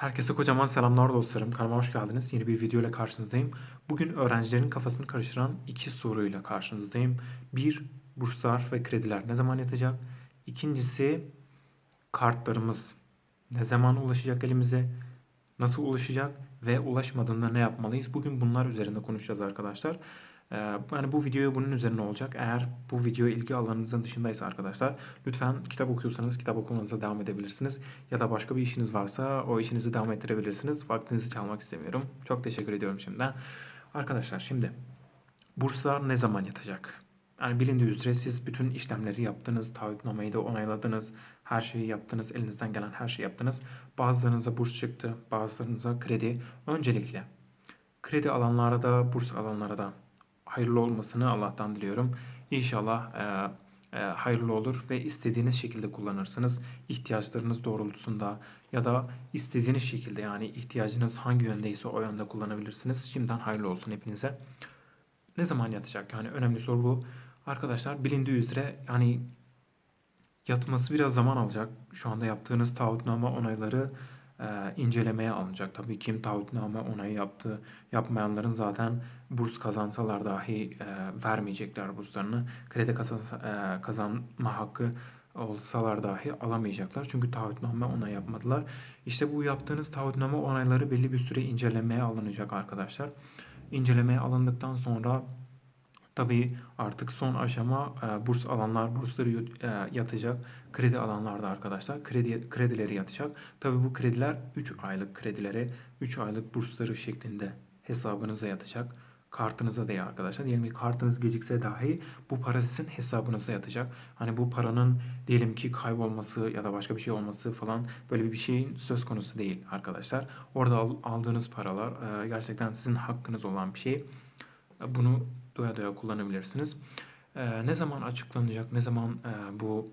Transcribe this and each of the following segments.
Herkese kocaman selamlar dostlarım. Kanalıma hoş geldiniz. Yeni bir video ile karşınızdayım. Bugün öğrencilerin kafasını karıştıran iki soruyla karşınızdayım. Bir, burslar ve krediler ne zaman yatacak? İkincisi, kartlarımız ne zaman ulaşacak elimize? Nasıl ulaşacak? Ve ulaşmadığında ne yapmalıyız? Bugün bunlar üzerinde konuşacağız arkadaşlar. Ee, Yani bu video bunun üzerine olacak. Eğer bu video ilgi alanınızın dışındaysa arkadaşlar lütfen kitap okuyorsanız kitap okumanıza devam edebilirsiniz. Ya da başka bir işiniz varsa o işinizi devam ettirebilirsiniz. Vaktinizi çalmak istemiyorum. Çok teşekkür ediyorum şimdiden. Arkadaşlar şimdi burslar ne zaman yatacak? Yani bilindiği üzere siz bütün işlemleri yaptınız, taahhütnameyi de onayladınız, her şeyi yaptınız, elinizden gelen her şeyi yaptınız. Bazılarınıza burs çıktı, bazılarınıza kredi. Öncelikle kredi alanlara da, burs alanlara da hayırlı olmasını Allah'tan diliyorum. İnşallah e, e, hayırlı olur ve istediğiniz şekilde kullanırsınız. İhtiyaçlarınız doğrultusunda ya da istediğiniz şekilde yani ihtiyacınız hangi yöndeyse o yönde kullanabilirsiniz. Şimdiden hayırlı olsun hepinize. Ne zaman yatacak? Yani önemli soru bu. Arkadaşlar bilindiği üzere yani yatması biraz zaman alacak. Şu anda yaptığınız taahhütname onayları e, incelemeye alınacak. Tabii kim taahhütname onayı yaptı, yapmayanların zaten burs kazansalar dahi e, vermeyecekler burslarını. Kredi kazansa, e, kazanma hakkı olsalar dahi alamayacaklar. Çünkü taahhütname onayı yapmadılar. İşte bu yaptığınız taahhütname onayları belli bir süre incelemeye alınacak arkadaşlar. İncelemeye alındıktan sonra Tabii artık son aşama e, burs alanlar bursları e, yatacak. Kredi alanlar da arkadaşlar kredi kredileri yatacak. Tabii bu krediler 3 aylık kredileri 3 aylık bursları şeklinde hesabınıza yatacak. Kartınıza değil arkadaşlar. Diyelim ki kartınız gecikse dahi bu para sizin hesabınıza yatacak. Hani bu paranın diyelim ki kaybolması ya da başka bir şey olması falan böyle bir şeyin söz konusu değil arkadaşlar. Orada aldığınız paralar e, gerçekten sizin hakkınız olan bir şey. Bunu doya doya kullanabilirsiniz. Ee, ne zaman açıklanacak, ne zaman e, bu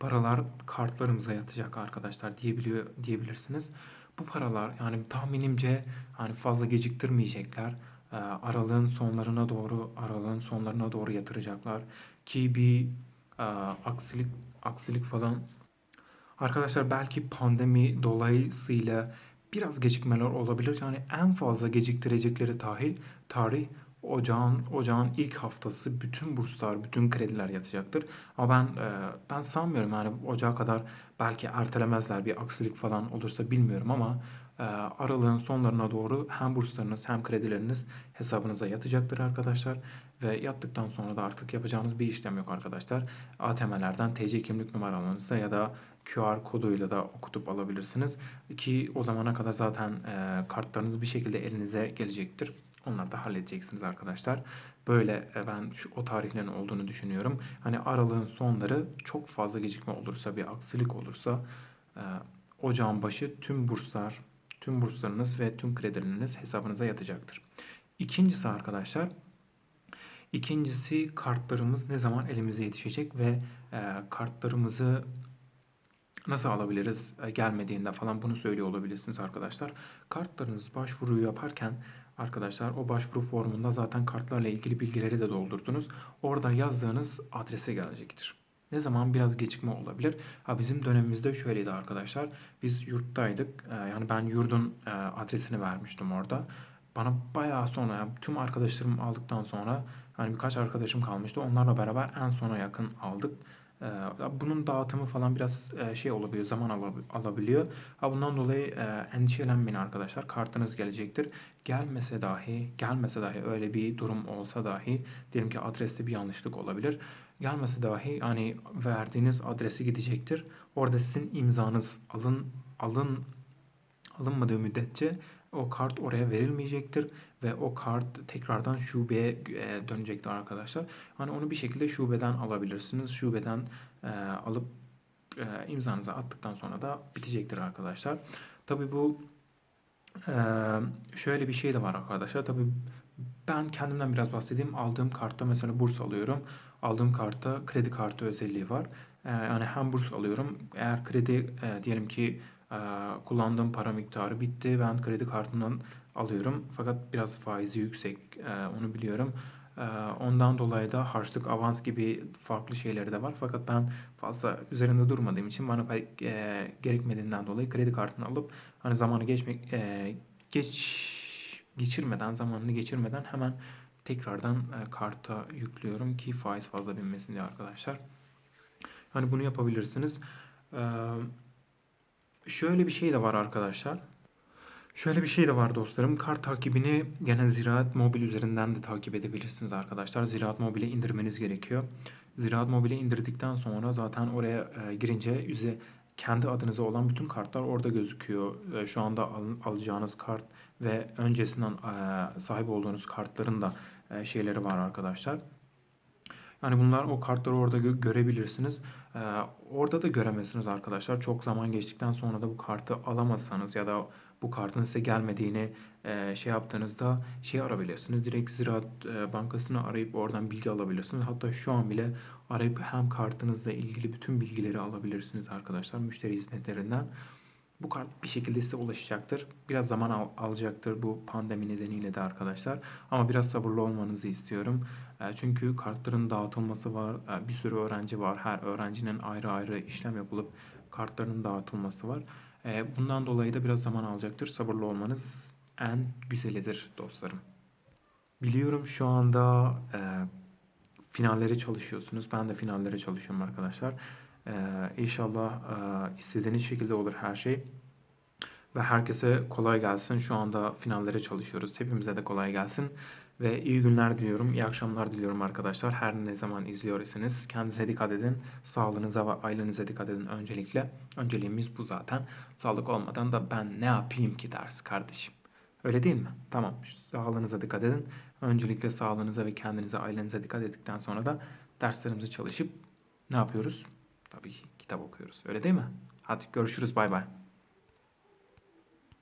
paralar kartlarımıza yatacak arkadaşlar diyebiliyor diyebilirsiniz. Bu paralar yani tahminimce hani fazla geciktirmeyecekler. E, aralığın sonlarına doğru aralığın sonlarına doğru yatıracaklar ki bir e, aksilik aksilik falan Arkadaşlar belki pandemi dolayısıyla biraz gecikmeler olabilir. Yani en fazla geciktirecekleri tarih, tarih ocağın ocağın ilk haftası bütün burslar, bütün krediler yatacaktır. Ama ben e, ben sanmıyorum yani ocağa kadar belki ertelemezler bir aksilik falan olursa bilmiyorum ama e, aralığın sonlarına doğru hem burslarınız hem kredileriniz hesabınıza yatacaktır arkadaşlar. Ve yattıktan sonra da artık yapacağınız bir işlem yok arkadaşlar. ATM'lerden TC kimlik numaralarınızı ya da QR koduyla da okutup alabilirsiniz. Ki o zamana kadar zaten e, kartlarınız bir şekilde elinize gelecektir. Onları da halledeceksiniz arkadaşlar. Böyle e, ben şu o tarihlerin olduğunu düşünüyorum. Hani aralığın sonları çok fazla gecikme olursa bir aksilik olursa e, ocağın başı tüm burslar, tüm burslarınız ve tüm kredileriniz hesabınıza yatacaktır. İkincisi arkadaşlar İkincisi kartlarımız ne zaman elimize yetişecek ve e, kartlarımızı nasıl alabiliriz e, gelmediğinde falan bunu söylüyor olabilirsiniz arkadaşlar. Kartlarınız başvuruyu yaparken Arkadaşlar o başvuru formunda zaten kartlarla ilgili bilgileri de doldurdunuz. Orada yazdığınız adrese gelecektir. Ne zaman biraz gecikme olabilir. Ha bizim dönemimizde şöyleydi arkadaşlar. Biz yurttaydık. Ee, yani ben yurdun e, adresini vermiştim orada. Bana bayağı sonra yani tüm arkadaşlarım aldıktan sonra hani birkaç arkadaşım kalmıştı. Onlarla beraber en sona yakın aldık. Bunun dağıtımı falan biraz şey olabiliyor, zaman alabiliyor. Bundan dolayı endişelenmeyin arkadaşlar. Kartınız gelecektir. Gelmese dahi, gelmese dahi öyle bir durum olsa dahi diyelim ki adreste bir yanlışlık olabilir. Gelmese dahi hani verdiğiniz adresi gidecektir. Orada sizin imzanız alın alın alınmadığı müddetçe o kart oraya verilmeyecektir ve o kart tekrardan şubeye e, dönecektir arkadaşlar. Hani onu bir şekilde şubeden alabilirsiniz. Şubeden e, alıp e, imzanızı attıktan sonra da bitecektir arkadaşlar. Tabii bu e, şöyle bir şey de var arkadaşlar. Tabii ben kendimden biraz bahsedeyim. Aldığım kartta mesela burs alıyorum. Aldığım kartta kredi kartı özelliği var. E, yani hem burs alıyorum. Eğer kredi e, diyelim ki kullandığım para miktarı bitti. Ben kredi kartından alıyorum. Fakat biraz faizi yüksek. E, onu biliyorum. Ee, ondan dolayı da harçlık, avans gibi farklı şeyleri de var. Fakat ben fazla üzerinde durmadığım için bana pek e, gerekmediğinden dolayı kredi kartını alıp hani zamanı geçmek e, geç geçirmeden, zamanını geçirmeden hemen tekrardan karta yüklüyorum ki faiz fazla binmesin diye arkadaşlar. Hani bunu yapabilirsiniz. Ee, şöyle bir şey de var arkadaşlar. Şöyle bir şey de var dostlarım. Kart takibini gene Ziraat Mobil üzerinden de takip edebilirsiniz arkadaşlar. Ziraat Mobil'e indirmeniz gerekiyor. Ziraat Mobil'e indirdikten sonra zaten oraya e, girince yüze kendi adınıza olan bütün kartlar orada gözüküyor. E, şu anda al- alacağınız kart ve öncesinden e, sahip olduğunuz kartların da şeyleri var arkadaşlar. Yani bunlar o kartları orada gö- görebilirsiniz. Ee, orada da göremezsiniz arkadaşlar. Çok zaman geçtikten sonra da bu kartı alamazsanız ya da bu kartın size gelmediğini e, şey yaptığınızda şey arabilirsiniz. Direkt Ziraat e, Bankası'nı arayıp oradan bilgi alabilirsiniz. Hatta şu an bile arayıp hem kartınızla ilgili bütün bilgileri alabilirsiniz arkadaşlar müşteri hizmetlerinden. Bu kart bir şekilde size ulaşacaktır. Biraz zaman al- alacaktır bu pandemi nedeniyle de arkadaşlar. Ama biraz sabırlı olmanızı istiyorum. E, Çünkü kartların dağıtılması var. E, Bir sürü öğrenci var. Her öğrencinin ayrı ayrı işlem yapılıp kartlarının dağıtılması var. E, Bundan dolayı da biraz zaman alacaktır. Sabırlı olmanız en güzelidir dostlarım. Biliyorum şu anda e, finallere çalışıyorsunuz. Ben de finallere çalışıyorum arkadaşlar. E, inşallah e, istediğiniz şekilde olur her şey. Ve herkese kolay gelsin. Şu anda finallere çalışıyoruz. Hepimize de kolay gelsin. Ve iyi günler diliyorum. iyi akşamlar diliyorum arkadaşlar. Her ne zaman izliyorsanız kendinize dikkat edin. Sağlığınıza ve ailenize dikkat edin öncelikle. Önceliğimiz bu zaten. Sağlık olmadan da ben ne yapayım ki ders kardeşim. Öyle değil mi? Tamam. Sağlığınıza dikkat edin. Öncelikle sağlığınıza ve kendinize, ailenize dikkat ettikten sonra da derslerimizi çalışıp ne yapıyoruz? Tabii ki kitap okuyoruz. Öyle değil mi? Hadi görüşürüz. Bay bay.